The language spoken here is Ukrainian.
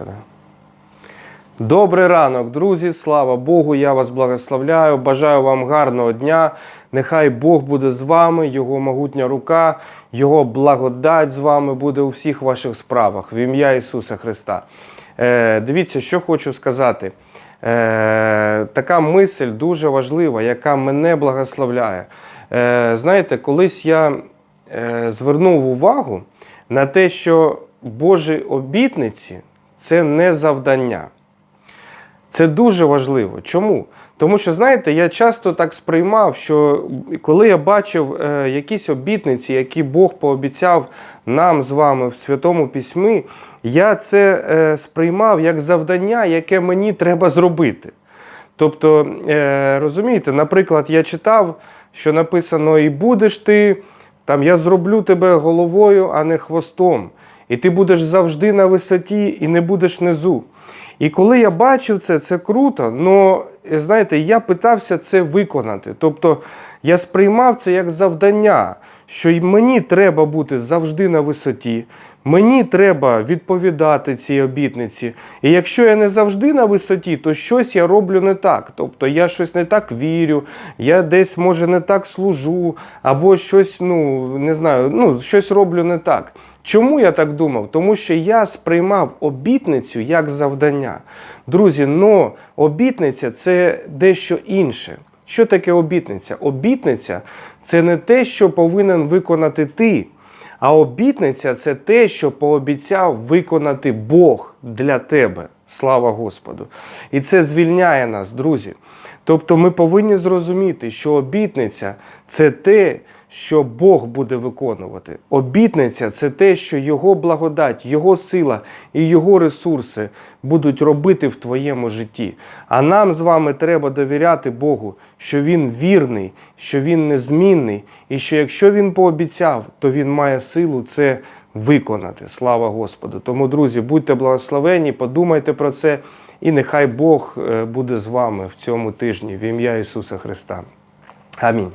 Наташка. Да? Добрий ранок, друзі. Слава Богу! Я вас благословляю. Бажаю вам гарного дня. Нехай Бог буде з вами, Його могутня рука, Його благодать з вами буде у всіх ваших справах. В ім'я Ісуса Христа. Е, дивіться, що хочу сказати. Е, така мисль дуже важлива, яка мене благословляє. Е, знаєте, колись я е, звернув увагу на те, що Божі обітниці це не завдання. Це дуже важливо. Чому? Тому що, знаєте, я часто так сприймав, що коли я бачив е, якісь обітниці, які Бог пообіцяв нам з вами в Святому Письмі, я це е, сприймав як завдання, яке мені треба зробити. Тобто, е, розумієте, наприклад, я читав, що написано: і будеш ти, там я зроблю тебе головою, а не хвостом. І ти будеш завжди на висоті і не будеш внизу. І коли я бачив це, це круто, але знаєте, я питався це виконати. Тобто я сприймав це як завдання, що мені треба бути завжди на висоті, мені треба відповідати цій обітниці. І якщо я не завжди на висоті, то щось я роблю не так. Тобто я щось не так вірю, я десь, може, не так служу, або щось, ну не знаю, ну щось роблю не так. Чому я так думав? Тому що я сприймав обітницю як завдання. Друзі, но обітниця це дещо інше. Що таке обітниця? Обітниця це не те, що повинен виконати ти, а обітниця це те, що пообіцяв виконати Бог для тебе. Слава Господу! І це звільняє нас, друзі. Тобто ми повинні зрозуміти, що обітниця це те, що Бог буде виконувати. Обітниця це те, що Його благодать, Його сила і Його ресурси будуть робити в твоєму житті. А нам з вами треба довіряти Богу, що Він вірний, що Він незмінний, і що якщо Він пообіцяв, то Він має силу це виконати. Слава Господу! Тому, друзі, будьте благословені, подумайте про це, і нехай Бог е, буде з вами в цьому тижні в ім'я Ісуса Христа. Амінь.